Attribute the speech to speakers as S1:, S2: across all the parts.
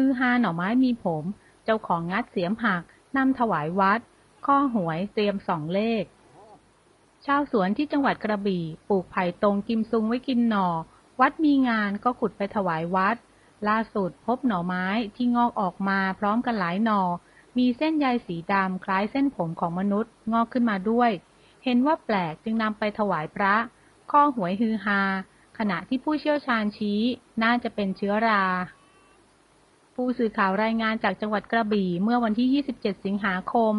S1: ฮือฮาหน่อไม้มีผม เจ้าของงัดเสียมหักนำถวายวัด ข้อหวยเตรียมสองเลข ชาวสวนที่จังหวัดกระบี่ปลูกไผ่ตรงกิมซุงไว้กินหน่อ วัดมีงานก็ขุดไปถวายวัด ล่าสุดพบหน่อไม้ที่งอกออกมาพร้อมกันหลายหน่อ มีเส้นใยสีดำคล้ายเส้นผมของมนุษย์งอกขึ้นมาด้วย เห็นว่าแปลกจึงนำไปถวายพระ ข้อหวยฮือฮาขณะที่ผู้เชี่ยวชาญชี้น่าจะเป็นเชื้อรา ผู้สื่อข่าวรายงานจากจังหวัดกระบี่เมื่อวันที่ 27 สิงหาคม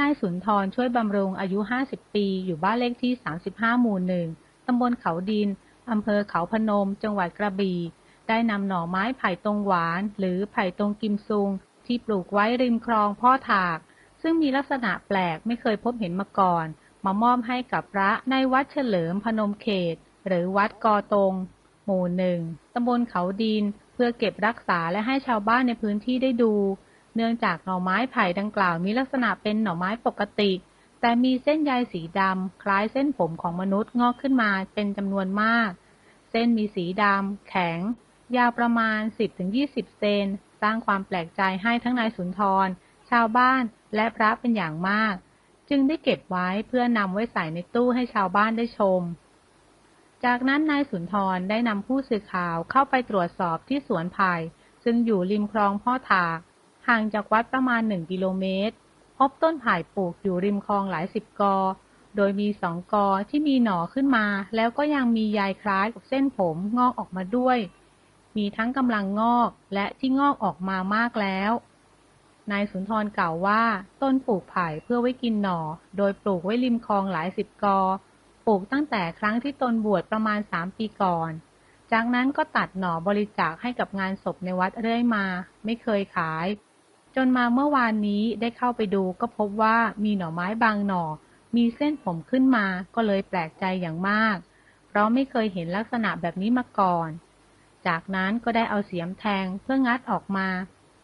S1: นายสุนทรช่วยบำรุงอายุ 50 ปี อยู่บ้านเลขที่ 35 หมู่หนึ่งตำบลเขาดิน อำเภอเขาพนม จังหวัดกระบี่ ได้นำหน่อไม้ไผ่ตรงหวาน หรือไผ่ตรงกิมซุง ที่ปลูกไว้ริมคลองพ่อถาก ซึ่งมีลักษณะแปลกไม่เคยพบเห็นมาก่อน มามอบให้กับพระในวัดเฉลิมพนมเขต หรือวัดกอตง หมู่หนึ่งตำบลเขาดิน เพื่อเก็บรักษาและให้ชาวบ้านในพื้นที่ได้ดู เนื่องจากหน่อไม้ไผ่ดังกล่าวมีลักษณะเป็นหน่อไม้ปกติ แต่มีเส้นใยสีดำคล้ายเส้นผมของมนุษย์งอกขึ้นมาเป็นจำนวนมาก เส้นมีสีดำแข็ง ยาวประมาณ 10-20 เซน สร้างความแปลกใจให้ทั้งนายสุนทร ชาวบ้านและพระเป็นอย่างมาก จึงได้เก็บไว้เพื่อนำไว้ใส่ในตู้ให้ชาวบ้านได้ชม จากนั้นนายสุนทรได้นำผู้สื่อข่าวเข้าไปตรวจสอบที่สวนไผ่ซึ่งอยู่ริมคลองพ่อถากห่างจากวัดประมาณหนึ่งกิโลเมตร พบต้นไผ่ปลูกอยู่ริมคลองหลายสิบกอ โดยมีสองกอที่มีหน่อขึ้นมา แล้วก็ยังมีใยคล้ายกับเส้นผมงอกออกมาด้วย มีทั้งกำลังงอกและที่งอกออกมามากแล้ว นายสุนทรกล่าวว่า ต้นปลูกไผ่เพื่อไว้กินหน่อ โดยปลูกไว้ริมคลองหลายสิบกอ ลูกตั้งแต่ครั้งที่ตนบวชประมาณสามปีก่อน จากนั้นก็ตัดหน่อบริจาคให้กับงานศพในวัดเรื่อยมา ไม่เคยขาย จนมาเมื่อวานนี้ได้เข้าไปดูก็พบว่ามีหน่อไม้บางหน่อ มีเส้นผมขึ้นมาก็เลยแปลกใจอย่างมาก เพราะไม่เคยเห็นลักษณะแบบนี้มาก่อน จากนั้นก็ได้เอาเสียมแทงเพื่องัดออกมา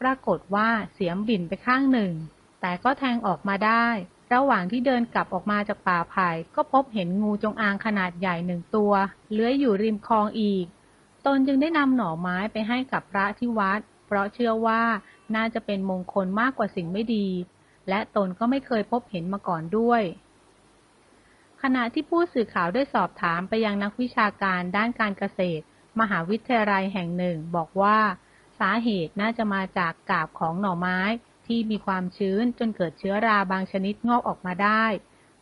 S1: ปรากฏว่าเสียมบิ่นไปข้างหนึ่ง แต่ก็แทงออกมาได้ ระหว่างที่เดินกลับออกมาจากป่าไผ่ก็พบเห็นงูจงอางขนาดใหญ่หนึ่งตัว เลื้อยอยู่ริมคลองอีก ตนจึงได้นำหน่อไม้ไปให้กับพระที่วัด เพราะเชื่อว่าน่าจะเป็นมงคลมากกว่าสิ่งไม่ดี และตนก็ไม่เคยพบเห็นมาก่อนด้วย ขณะที่ผู้สื่อข่าวได้สอบถามไปยังนักวิชาการด้านการเกษตร มหาวิทยาลัยแห่งหนึ่ง บอกว่า สาเหตุน่าจะมาจากกาบของหน่อไม้ ที่มีความชื้นจนเกิดเชื้อราบางชนิดงอกออกมาได้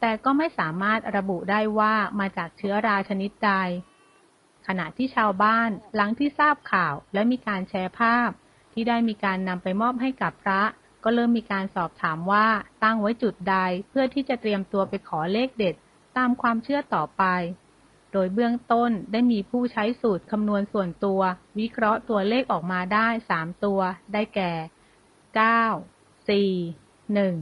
S1: แต่ก็ไม่สามารถระบุได้ว่ามาจากเชื้อราชนิดใด ขณะที่ชาวบ้านหลังที่ทราบข่าวและมีการแชร์ภาพ ที่ได้มีการนำไปมอบให้กับพระ ก็เริ่มมีการสอบถามว่าตั้งไว้จุดใดเพื่อที่จะเตรียมตัวไปขอเลขเด็ด ตามความเชื่อต่อไปโดยเบื้องต้นได้มีผู้ใช้สูตรคำนวณส่วนตัว วิเคราะห์ตัวเลขออกมาได้ 3 ตัว ได้แก่ 9 สี่หนึ่ง